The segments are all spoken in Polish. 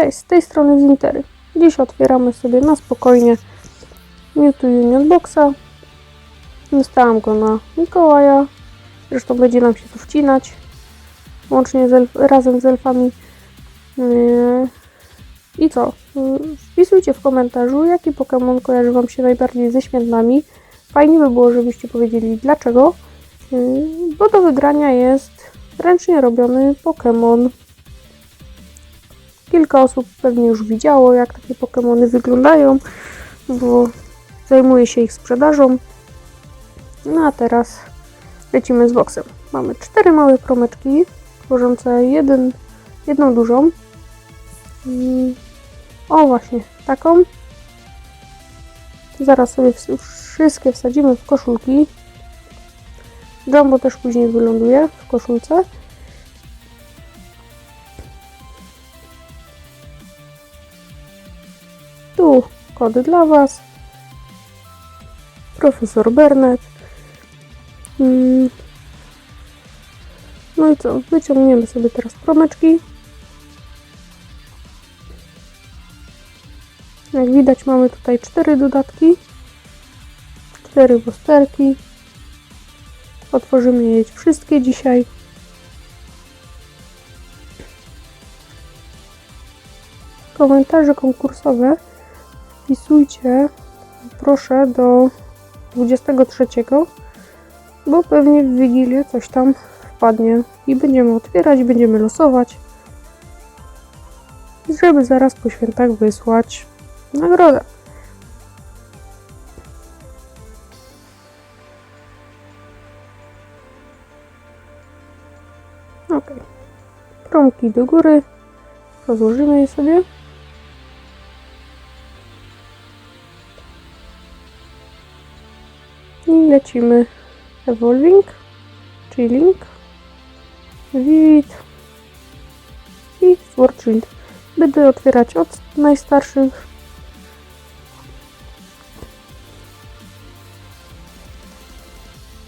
Cześć, z tej strony Zintery. Dziś otwieramy sobie na spokojnie Mewtwo Union Boxa. Dostałam go na Mikołaja. Zresztą będzie nam się tu wcinać. Łącznie z razem z elfami. Yy, I co? Wpisujcie w komentarzu, jaki Pokémon kojarzy Wam się najbardziej ze świętami. Fajnie by było, żebyście powiedzieli dlaczego. Yy, Bo do wygrania jest ręcznie robiony Pokémon. Kilka osób pewnie już widziało, jak takie Pokémony wyglądają, bo zajmuje się ich sprzedażą. No a teraz lecimy z boksem. Mamy cztery małe promeczki, tworzące jeden, jedną dużą. Mm, O właśnie, taką. Zaraz sobie ws- wszystkie wsadzimy w koszulki. Jumbo też później wyląduje w koszulce. Kody dla Was. Profesor Bernard. Mm. No i co? Wyciągniemy sobie teraz promeczki. Jak widać mamy tutaj cztery dodatki. Cztery bosterki. Otworzymy je wszystkie dzisiaj. Komentarze konkursowe wpisujcie proszę do 23, bo pewnie w Wigilię coś tam wpadnie i będziemy otwierać, będziemy losować, żeby zaraz po świętach wysłać nagrodę. Ok. Promki do góry. Rozłożymy je sobie. I lecimy Evolving, Chilling, Vivid i Sword Shield. Będę otwierać od najstarszych.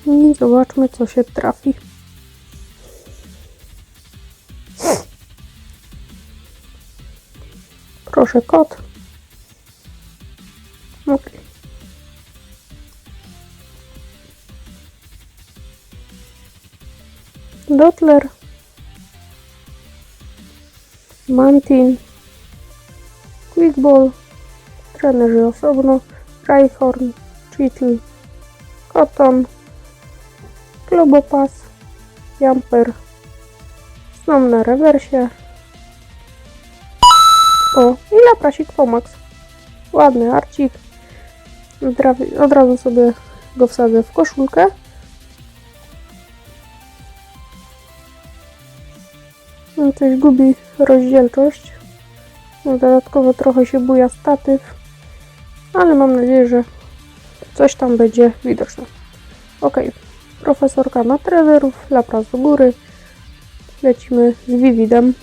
I zobaczmy, co się trafi. Proszę kot. Dottler, Mantin, Quickball, trenerzy osobno, Rhyhorn, Cheetle, Cotton, Globopass, Jumper, Snom na rewersie. O, i Laprasik Pomax. Ładny arcik. Od razu sobie go wsadzę w koszulkę. No, coś gubi rozdzielczość. No, dodatkowo trochę się buja statyw. Ale mam nadzieję, że coś tam będzie widoczne. Ok. Profesorka na trenerów. Lapras do góry. Lecimy z Vividem.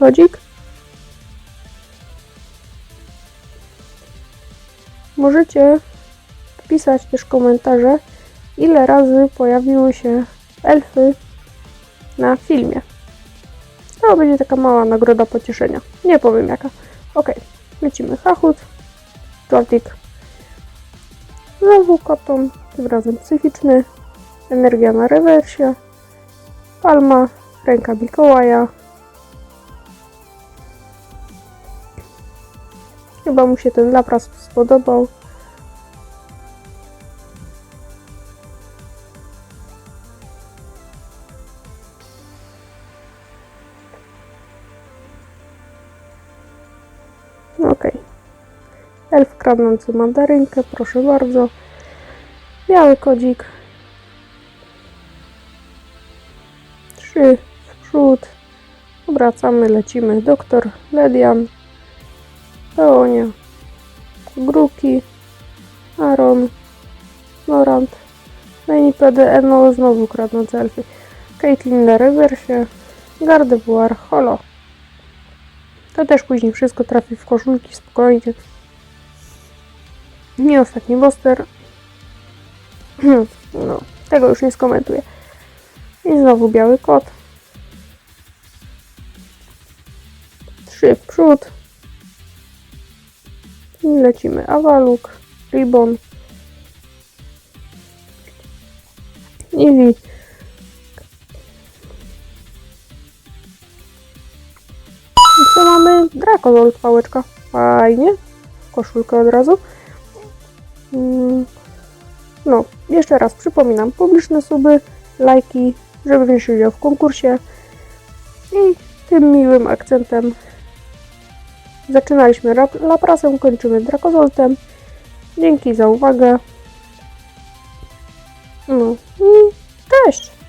Kodzik? Możecie wpisać też komentarze, ile razy pojawiły się elfy na filmie. To będzie taka mała nagroda pocieszenia. Nie powiem jaka. Ok, lecimy Hachut, Jordik, znowu koton, tym razem psychiczny, energia na rewersie, palma, ręka Mikołaja. Chyba mu się ten lapras spodobał. Ok. Elf kradnący mandarynkę, proszę bardzo. Biały kodzik. Trzy w przód. Obracamy, lecimy. Doktor Ledian. Peonia. Gruki. Aaron. Norant. Menipedy Eno znowu kradnące elfy. Caitlyn na rewersie. Gardevoir Holo. To też później wszystko trafi w koszulki spokojnie. Nie ostatni boster. No, tego już nie skomentuję. I znowu biały kot. Trzy w przód. I lecimy Awaluk, Ribbon, Eevee. Co mamy? Dracozolt pałeczka. Fajnie. Koszulkę od razu. Mm. No, jeszcze raz przypominam, publiczne suby, lajki, żeby wziąć udział w konkursie. I tym miłym akcentem Zaczynaliśmy Laprasem, kończymy Drakozoltem. Dzięki za uwagę. No i cześć!